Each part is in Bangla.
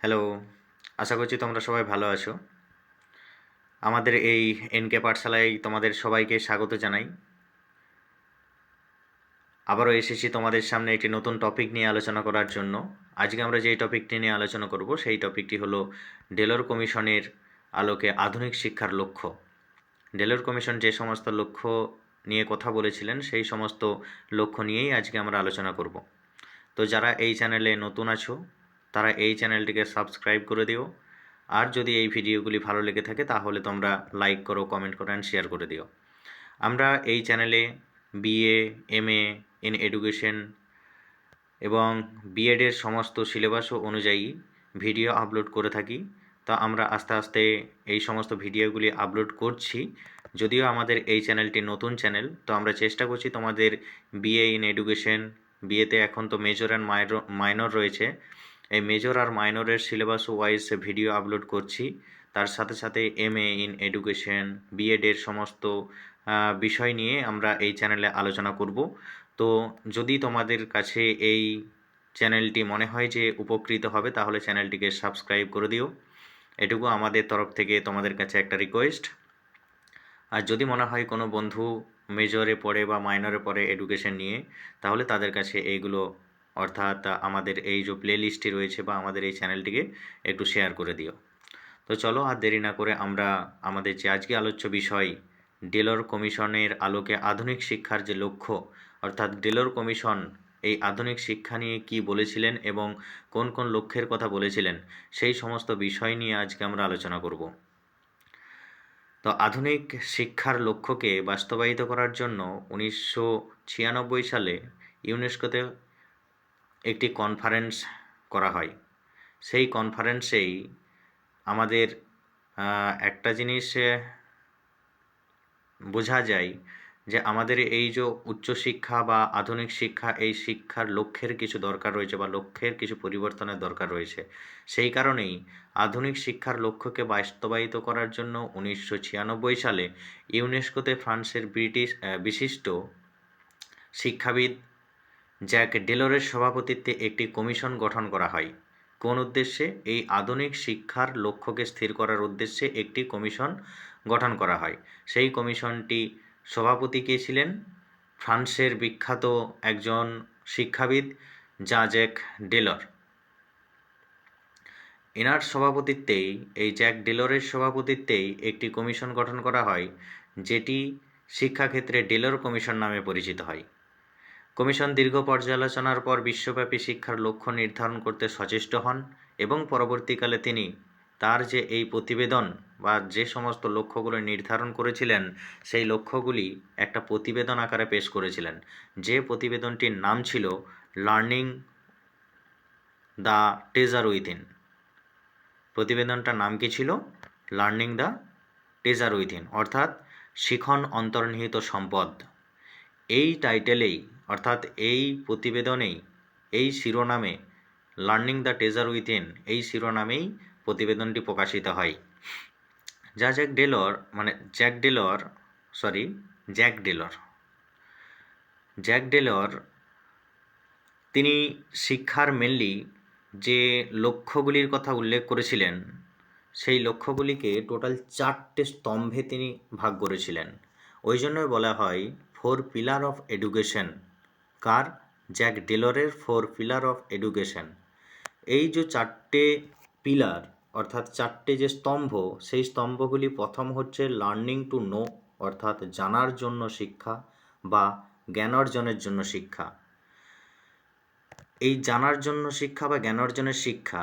হ্যালো, আশা করছি তোমরা সবাই ভালো আছো। আমাদের এই এনকে পাঠশালায় তোমাদের সবাইকে স্বাগত জানাই। আবারও এসেছি তোমাদের সামনে একটি নতুন টপিক নিয়ে আলোচনা করার জন্য। আজকে আমরা যেই টপিকটি নিয়ে আলোচনা করব, সেই টপিকটি হলো ডেলর কমিশনের আলোকে আধুনিক শিক্ষার লক্ষ্য। ডেলর কমিশন যে সমস্ত লক্ষ্য নিয়ে কথা বলেছিলেন, সেই সমস্ত লক্ষ্য নিয়েই আজকে আমরা আলোচনা করব। তো যারা এই চ্যানেলে নতুন আছো তারা এই চ্যানেলটিকে সাবস্ক্রাইব করে দিও। আর যদি এই ভিডিওগুলি ভালো লেগে থাকে, তাহলে তোমরা লাইক করো, কমেন্ট করো অ্যান্ড শেয়ার করে দিও। আমরা এই চ্যানেলে বিএ এমএ ইন এডুকেশন এবং বিএডের সমস্ত সিলেবাস অনুযায়ী ভিডিও আপলোড করে থাকি। তা আমরা আস্তে আস্তে এই সমস্ত ভিডিওগুলি আপলোড করছি। যদিও আমাদের এই চ্যানেলটি নতুন চ্যানেল, তো আমরা চেষ্টা করছি তোমাদের বিএ ইন এডুকেশন বিএতে এখন তো মেজর অ্যান্ড মাইনর রয়েছে। এই মেজর আর মাইনরের সিলেবাস ওয়াইজ ভিডিও আপলোড করছি। তার সাথে সাথে এম এ ইন এডুকেশন বিএডের সমস্ত বিষয় নিয়ে আমরা এই চ্যানেলে আলোচনা করব। তো যদি তোমাদের কাছে এই চ্যানেলটি মনে হয় যে উপকৃত হবে, তাহলে চ্যানেলটিকে সাবস্ক্রাইব করে দিও। এটুকু আমাদের তরফ থেকে তোমাদের কাছে একটা রিকোয়েস্ট আর যদি মনে হয় কোনো বন্ধু মেজরে পড়ে বা মাইনরে পড়ে এডুকেশন নিয়ে, তাহলে তাদের কাছে এইগুলো অর্থাৎ আমাদের এই যে প্লে লিস্টটি রয়েছে বা আমাদের এই চ্যানেলটিকে একটু শেয়ার করে দিও। তো চলো আর দেরি না করে আমরা আমাদের যে আজকে আলোচ্য বিষয়, ডেলর কমিশনের আলোকে আধুনিক শিক্ষার যে লক্ষ্য, অর্থাৎ ডেলর কমিশন এই আধুনিক শিক্ষা নিয়ে কি বলেছিলেন এবং কোন কোন লক্ষ্যের কথা বলেছিলেন, সেই সমস্ত বিষয় নিয়ে আজকে আমরা আলোচনা করব। তো আধুনিক শিক্ষার লক্ষ্যকে বাস্তবায়িত করার জন্য উনিশশো ছিয়ানব্বই সালে ইউনেস্কোতে একটি কনফারেন্স করা হয়। সেই কনফারেন্সেই আমাদের একটা জিনিস বোঝা যায় যে আমাদের এই যে উচ্চশিক্ষা বা আধুনিক শিক্ষা, এই শিক্ষার লক্ষ্যের কিছু দরকার রয়েছে বা লক্ষ্যের কিছু পরিবর্তনের দরকার রয়েছে। সেই কারণেই আধুনিক শিক্ষার লক্ষ্যকে বাস্তবায়িত করার জন্য উনিশশো ছিয়ানব্বই সালে ইউনেস্কোতে ফ্রান্সের ব্রিটিশ বিশিষ্ট শিক্ষাবিদ জ্যাক ডেলরের সভাপতিত্বে একটি কমিশন গঠন করা হয়। কোন উদ্দেশ্যে? এই আধুনিক শিক্ষার লক্ষ্যকে স্থির করার উদ্দেশ্যে একটি কমিশন গঠন করা হয়। সেই কমিশনটি সভাপতি কে ছিলেন? ফ্রান্সের বিখ্যাত একজন শিক্ষাবিদ যা জ্যাক ডেলর। এনার সভাপতিত্বেই, এই জ্যাক ডেলরের সভাপতিত্বেই একটি কমিশন গঠন করা হয়, যেটি শিক্ষাক্ষেত্রে ডেলর কমিশন নামে পরিচিত হয়। কমিশন দীর্ঘ পর্যালোচনার পর বিশ্বব্যাপী শিক্ষার লক্ষ্য নির্ধারণ করতে সচেষ্ট হন এবং পরবর্তীকালে তিনি তার যে এই প্রতিবেদন বা যে সমস্ত লক্ষ্যগুলো নির্ধারণ করেছিলেন, সেই লক্ষ্যগুলি একটা প্রতিবেদন আকারে পেশ করেছিলেন। যে প্রতিবেদনটির নাম ছিল লার্নিং দ্য টেজার উইথিন প্রতিবেদনটার নাম কি ছিল? লার্নিং দ্য টেজার উইথিন অর্থাৎ শিখন অন্তর্নিহিত সম্পদ। এই টাইটেলেই, অর্থাৎ এই প্রতিবেদনেই, এই শিরোনামে লার্নিং দ্য টেজার উইথিন এই শিরোনামেই প্রতিবেদনটি প্রকাশিত হয়। যা জ্যাক ডেলর মানে Jacques Delors sorry Jacques Delors. Jacques Delors, তিনি শিক্ষার মেনলি যে লক্ষ্যগুলির কথা উল্লেখ করেছিলেন, সেই লক্ষ্যগুলিকে টোটাল চারটে স্তম্ভে তিনি ভাগ করেছিলেন। ওই জন্যই বলা হয় ফোর পিলার অফ এডুকেশন। কার? জ্যাক ডেলরের ফোর পিলার অফ এডুকেশন। এই যে চারটে পিলার, অর্থাৎ চারটে যে স্তম্ভ, সেই স্তম্ভগুলি প্রথম হচ্ছে লার্নিং টু নো অর্থাৎ জানার জন্য শিক্ষা বা জ্ঞান অর্জনের জন্য শিক্ষা। এই জানার জন্য শিক্ষা বা জ্ঞান অর্জনের শিক্ষা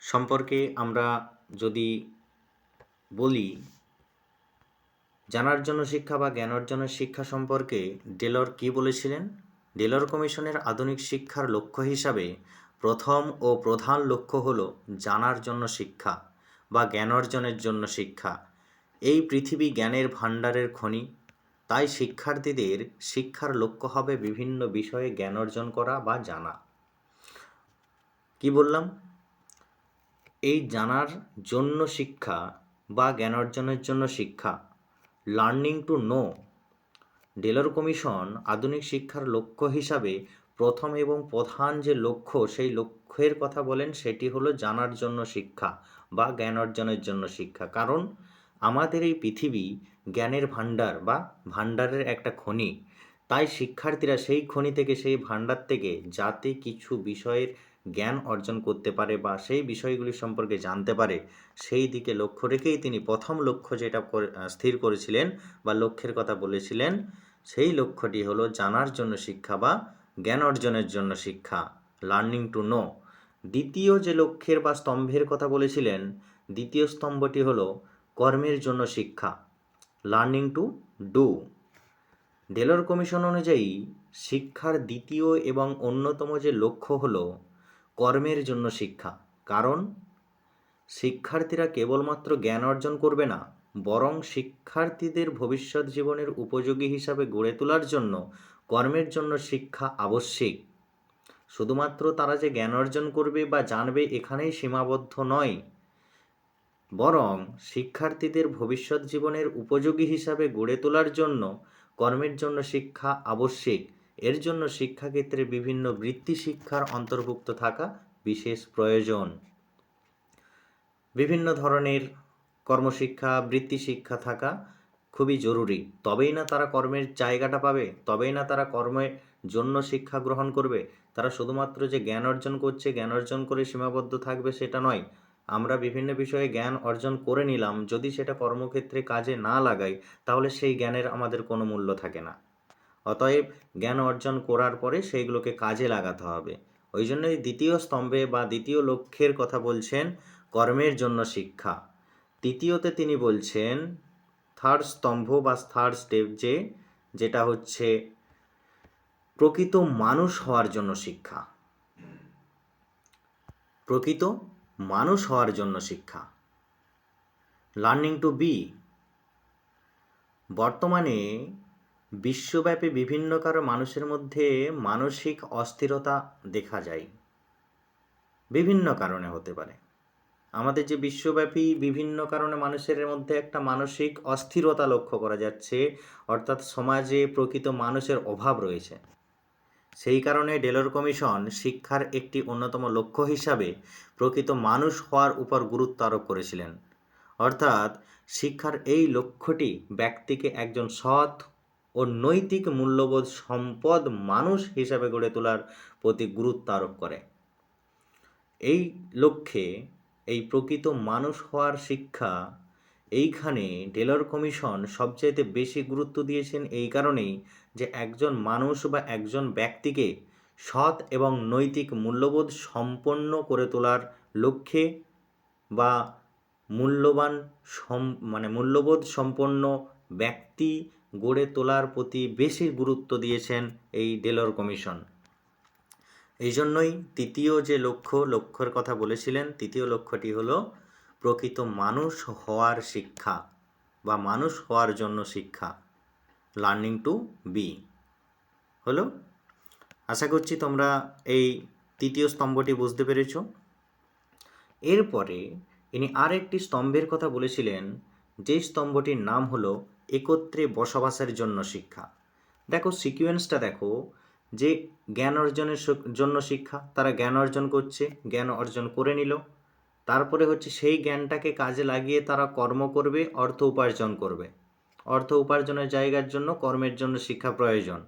সম্পর্কে আমরা যদি বলি জানার জন্য শিক্ষা বা জ্ঞান অর্জনের শিক্ষা সম্পর্কে ডেলর কি বলেছিলেন? ডেলর কমিশনের আধুনিক শিক্ষার লক্ষ্য হিসাবে প্রথম ও প্রধান লক্ষ্য হল জানার জন্য শিক্ষা বা জ্ঞান অর্জনের জন্য শিক্ষা। এই পৃথিবী জ্ঞানের ভাণ্ডারের খনি। তাই শিক্ষার্থীদের শিক্ষার লক্ষ্য হবে বিভিন্ন বিষয়ে জ্ঞান অর্জন করা বা জানা। কি বললাম? এই জানার জন্য শিক্ষা বা জ্ঞান অর্জনের জন্য শিক্ষা learning to know. Delors commission আধুনিক শিক্ষার লক্ষ্য হিসাবে প্রথম এবং প্রধান যে লক্ষ্য, সেই লক্ষ্যের কথা বলেন, সেটি হলো জানার জন্য শিক্ষা বা জ্ঞান অর্জনের জন্য শিক্ষা। কারণ আমাদের এই পৃথিবী জ্ঞানের ভাণ্ডার বা ভাণ্ডারের একটা খনি। তাই শিক্ষার্থীরা সেই খনি থেকে, সেই ভাণ্ডার থেকে যাতে কিছু বিষয়ের জ্ঞান অর্জন করতে পারে বা সেই বিষয়গুলি সম্পর্কে জানতে পারে, সেই দিকে লক্ষ্য রেখেই তিনি প্রথম লক্ষ্য যেটা স্থির করেছিলেন বা লক্ষ্যের কথা বলেছিলেন, সেই লক্ষ্যটি হলো জানার জন্য শিক্ষা বা জ্ঞান অর্জনের জন্য শিক্ষা লার্নিং টু নো দ্বিতীয় যে লক্ষ্যের বা স্তম্ভের কথা বলেছিলেন, দ্বিতীয় স্তম্ভটি হলো কর্মের জন্য শিক্ষা learning to do Delors commission অনুযায়ী শিক্ষার দ্বিতীয় এবং অন্যতম যে লক্ষ্য হলো কর্মের জন্য শিক্ষা। কারণ, শিক্ষার্থীরা কেবলমাত্র জ্ঞান অর্জন করবে না, বরং শিক্ষার্থীদের ভবিষ্যৎ জীবনের উপযোগী হিসাবে গড়ে তোলার জন্য কর্মের জন্য শিক্ষা আবশ্যিক। শুধুমাত্র তারা যে জ্ঞান অর্জন করবে বা জানবে এখানেই সীমাবদ্ধ নয়। বরং শিক্ষার্থীদের ভবিষ্যৎ জীবনের উপযোগী হিসাবে গড়ে তোলার জন্য কর্মের জন্য শিক্ষা আবশ্যিক। এর জন্য শিক্ষাক্ষেত্রে বিভিন্ন বৃত্তি শিক্ষার অন্তর্ভুক্ত থাকা বিশেষ প্রয়োজন। বিভিন্ন ধরনের কর্মশিক্ষা, বৃত্তি শিক্ষা থাকা খুবই জরুরি। তবেই না তারা কর্মের জায়গাটা পাবে, তবেই না তারা কর্মের জন্য শিক্ষা গ্রহণ করবে। তারা শুধুমাত্র যে জ্ঞান অর্জন করছে, জ্ঞান অর্জন করে সীমাবদ্ধ থাকবে সেটা নয়। আমরা বিভিন্ন বিষয়ে জ্ঞান অর্জন করে নিলাম। যদি সেটা কর্মক্ষেত্রে কাজে না লাগাই, তাহলে সেই জ্ঞানের আমাদের কোনো মূল্য থাকে না। অতএব জ্ঞান অর্জন করার পরে সেইগুলোকে কাজে লাগাতে হবে। ওই জন্যই দ্বিতীয় স্তম্ভে বা দ্বিতীয় লক্ষ্যের কথা বলছেন কর্মের জন্য শিক্ষা। তৃতীয়তে তিনি বলছেন থার্ড স্তম্ভ বা থার্ড স্টেপ যে, যেটা হচ্ছে প্রকৃত মানুষ হওয়ার জন্য শিক্ষা। প্রকৃত মানুষ হওয়ার জন্য শিক্ষা। লার্নিং টু বি বর্তমানে বিশ্বব্যাপী বিভিন্ন কারও মানুষের মধ্যে মানসিক অস্থিরতা দেখা যায়। বিভিন্ন কারণে হতে পারে। আমাদের যে বিশ্বব্যাপী বিভিন্ন কারণে মানুষের মধ্যে একটা মানসিক অস্থিরতা লক্ষ্য করা যাচ্ছে, অর্থাৎ সমাজে প্রকৃত মানুষের অভাব রয়েছে। সেই কারণে ডেলর কমিশন শিক্ষার একটি অন্যতম লক্ষ্য হিসাবে প্রকৃত মানুষ হওয়ার উপর গুরুত্ব আরোপ করেছিলেন। অর্থাৎ শিক্ষার এই লক্ষ্যটি ব্যক্তিকে একজন সৎ ও নৈতিক মূল্যবোধ সম্পদ মানুষ হিসাবে গড়ে তোলার প্রতি গুরুত্ব আরোপ করে। এই লক্ষ্যে এই প্রকৃত মানুষ হওয়ার শিক্ষা এইখানে ডেলর কমিশন সবচাইতে বেশি গুরুত্ব দিয়েছেন এই কারণেই যে একজন মানুষ বা একজন ব্যক্তিকে সৎ এবং নৈতিক মূল্যবোধ সম্পন্ন করে তোলার লক্ষ্যে বা মূল্যবান সম মানে মূল্যবোধ সম্পন্ন ব্যক্তি গড়ে তোলার প্রতি বেশি গুরুত্ব দিয়েছেন এই ডেলর কমিশন। এই জন্যই তৃতীয় যে লক্ষ্য, লক্ষ্যের কথা বলেছিলেন, তৃতীয় লক্ষ্যটি হলো প্রকৃত মানুষ হওয়ার শিক্ষা বা মানুষ হওয়ার জন্য শিক্ষা। লার্নিং টু বি হলো? আশা করছি তোমরা এই তৃতীয় স্তম্ভটি বুঝতে পেরেছ। এরপরে ইনি আরেকটি স্তম্ভের কথা বলেছিলেন, যে স্তম্ভটির নাম হলো একত্রে বসবাসের জন্য শিক্ষা। দেখো সিকুয়েন্সটা দেখো, যে জ্ঞান অর্জনের জন্য শিক্ষা, তারা জ্ঞান অর্জন করছে, জ্ঞান অর্জন করে নিল। তারপরে হচ্ছে সেই জ্ঞানটাকে কাজে লাগিয়ে তারা কর্ম করবে, অর্থ উপার্জন করবে। অর্থ উপার্জনের জায়গার জন্য কর্মের জন্য শিক্ষা প্রয়োজন।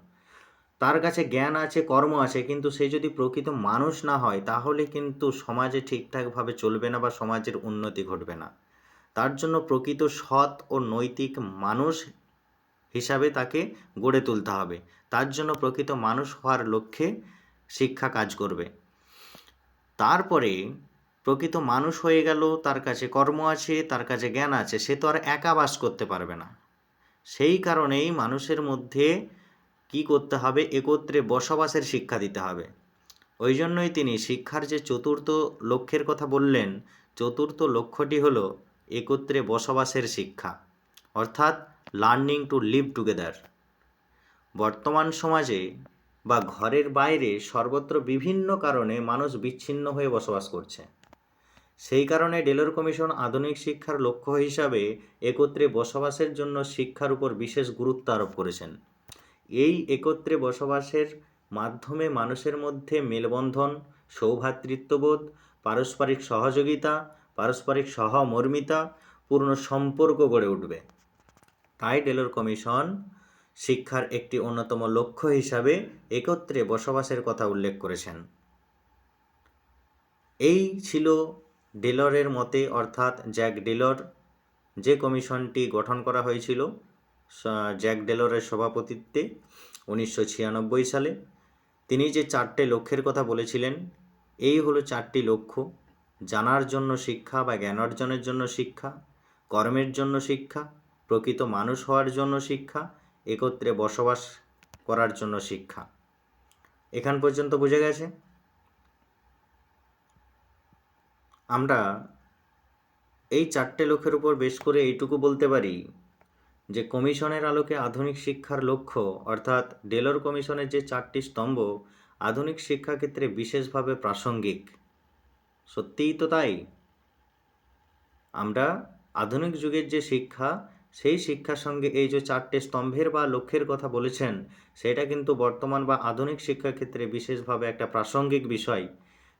তার কাছে জ্ঞান আছে, কর্ম আছে, কিন্তু সে যদি প্রকৃত মানুষ না হয়, তাহলে কিন্তু সমাজে ঠিকঠাকভাবে চলবে না বা সমাজের উন্নতি ঘটবে না। তার জন্য প্রকৃত সৎ ও নৈতিক মানুষ হিসাবে তাকে গড়ে তুলতে হবে। তার জন্য প্রকৃত মানুষ হওয়ার লক্ষ্যে শিক্ষা কাজ করবে। তারপরে প্রকৃত মানুষ হয়ে গেল, তার কাছে কর্ম আছে, তার কাছে জ্ঞান আছে, সে তো আর একা বাস করতে পারবে না। সেই কারণেই মানুষের মধ্যে কি করতে হবে? একত্রে বসবাসের শিক্ষা দিতে হবে। ওই জন্যই তিনি শিক্ষার যে চতুর্থ লক্ষ্যের কথা বললেন, চতুর্থ লক্ষ্যটি হলো একত্রে বসবাসের শিক্ষা, অর্থাৎ লার্নিং টু লিভ টুগেদার বর্তমান সমাজে বা ঘরের বাইরে সর্বত্র বিভিন্ন কারণে মানুষ বিচ্ছিন্ন হয়ে বসবাস করছে। সেই কারণে ডেলর কমিশন আধুনিক শিক্ষার লক্ষ্য হিসাবে একত্রে বসবাসের জন্য শিক্ষার উপর বিশেষ গুরুত্ব আরোপ করেছেন। এই একত্রে বসবাসের মাধ্যমে মানুষের মধ্যে মেলবন্ধন সৌভ্রাতৃত্ববোধ পারস্পরিক সহযোগিতা পারস্পরিক সহমর্মিতা পূর্ণ সম্পর্ক গড়ে উঠবে। তাই ডেলোর কমিশন শিক্ষার একটি অন্যতম লক্ষ্য হিসাবে একত্রে বসবাসের কথা উল্লেখ করেছেন। এই ছিল ডেলরের মতে, অর্থাৎ জ্যাক ডেলর যে কমিশনটি গঠন করা হয়েছিল জ্যাক ডেলরের সভাপতিত্বে উনিশশো ছিয়ানব্বই সালে। তিনি যে চারটে লক্ষ্যের কথা বলেছিলেন, এই হলো চারটি লক্ষ্য। জানার জন্য শিক্ষা বা জ্ঞান অর্জনের জন্য শিক্ষা, কর্মের জন্য শিক্ষা, প্রকৃত মানুষ হওয়ার জন্য শিক্ষা, একত্রে বসবাস করার জন্য শিক্ষা। এখান পর্যন্ত বুঝে গেছে? আমরা এই চারটে লক্ষ্যের উপর বেশ করে এইটুকু বলতে পারি যে কমিশনের আলোকে আধুনিক শিক্ষার লক্ষ্য, অর্থাৎ ডেলর কমিশনের যে চারটি স্তম্ভ, আধুনিক শিক্ষাক্ষেত্রে বিশেষভাবে প্রাসঙ্গিক। সত্যিই তো তাই। আমরা আধুনিক যুগের যে শিক্ষা, সেই শিক্ষার সঙ্গে এই যে চারটে স্তম্ভের বা লক্ষ্যের কথা বলেছেন, সেটা কিন্তু বর্তমান বা আধুনিক শিক্ষাক্ষেত্রে বিশেষভাবে একটা প্রাসঙ্গিক বিষয়।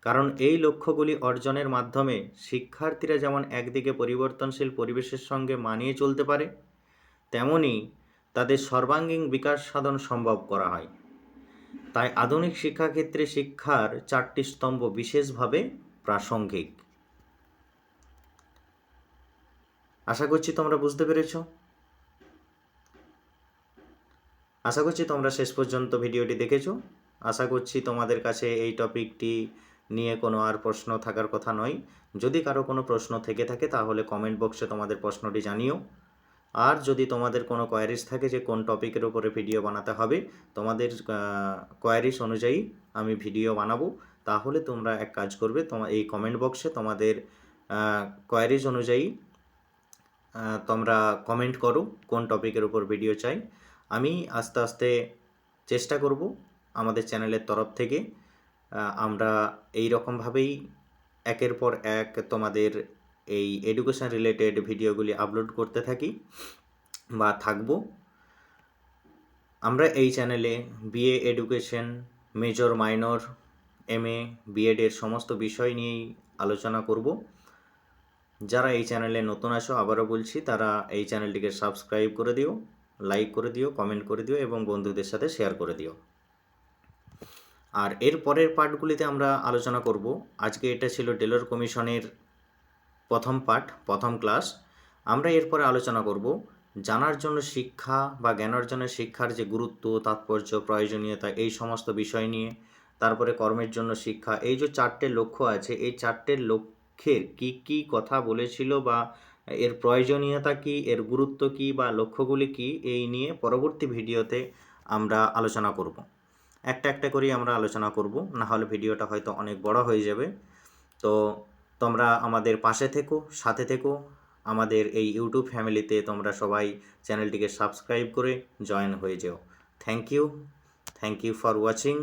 কারণ এই লক্ষ্যগুলি অর্জনের মাধ্যমে শিক্ষার্থীরা যেমন একদিকে পরিবর্তনশীল পরিবেশের সঙ্গে মানিয়ে চলতে পারে, তেমনি তাদের সর্বাঙ্গীন বিকাশ সাধন সম্ভব করা হয়। তাই আধুনিক শিক্ষাক্ষেত্রে শিক্ষার চারটি স্তম্ভ বিশেষভাবে প্রাসঙ্গিক। আশা করছি তোমরা বুঝতে পেরেছ। আশা করছি তোমরা শেষ পর্যন্ত ভিডিওটি দেখেছ। আশা করছি তোমাদের কাছে এই টপিকটি নিয়ে কোনো আর প্রশ্ন থাকার কথা নয়। যদি কারও কোনো প্রশ্ন থেকে থাকে, তাহলে কমেন্ট বক্সে তোমাদের প্রশ্নটি জানিও। আর যদি তোমাদের কোনো কোয়ারিজ থাকে যে কোন টপিকের উপরে ভিডিও বানাতে হবে, তোমাদের কোয়ারিজ অনুযায়ী আমি ভিডিও বানাবো। তাহলে তোমরা এক কাজ করবে তোমার এই কমেন্ট বক্সে তোমাদের কোয়ারিজ অনুযায়ী তোমরা কমেন্ট করো কোন টপিকের উপর ভিডিও চাই। আমি আস্তে আস্তে চেষ্টা করব আমাদের চ্যানেলের তরফ থেকে আমরা এই রকমভাবেই একের পর এক তোমাদের এই এডুকেশন রিলেটেড ভিডিওগুলি আপলোড করতে থাকি বা থাকব। আমরা এই চ্যানেলে BA education major minor M A বিএডের সমস্ত বিষয় নিয়েই আলোচনা করব। যারা এই চ্যানেলে নতুন আসো আবারও বলছি, তারা এই চ্যানেলটিকে সাবস্ক্রাইব করে দিও, লাইক করে দিও, কমেন্ট করে দিও এবং বন্ধুদের সাথে শেয়ার করে দিও। আর এর পরের পার্টগুলিতে আমরা আলোচনা করব। আজকে এটা ছিল ডেলর কমিশনের প্রথম পাঠ, প্রথম ক্লাস। আমরা এরপরে আলোচনা করব। জানার জন্য শিক্ষা বা জ্ঞান অর্জনের শিক্ষার যে গুরুত্ব, তাৎপর্য, প্রয়োজনীয়তা, এই সমস্ত বিষয় নিয়ে তারপরে কর্মের জন্য শিক্ষা। এই যে চারটে লক্ষ্য আছে, এই চারটে লক্ষ্যের কি কি কথা বলেছিল বা এর প্রয়োজনীয়তা কি, এর গুরুত্ব কি বা লক্ষ্যগুলি কি, এই নিয়ে পরবর্তী ভিডিওতে আমরা আলোচনা করব। একটা একটা করেই আমরা আলোচনা করব, না হলে ভিডিওটা হয়তো অনেক বড় হয়ে যাবে। তো তোমরা আমাদের পাশে থেকো, সাথে থেকো। আমাদের এই ইউটিউব ফ্যামিলিতে তোমরা সবাই চ্যানেলটিকে সাবস্ক্রাইব করে জয়েন হয়ে যেও। Thank you. Thank you for watching.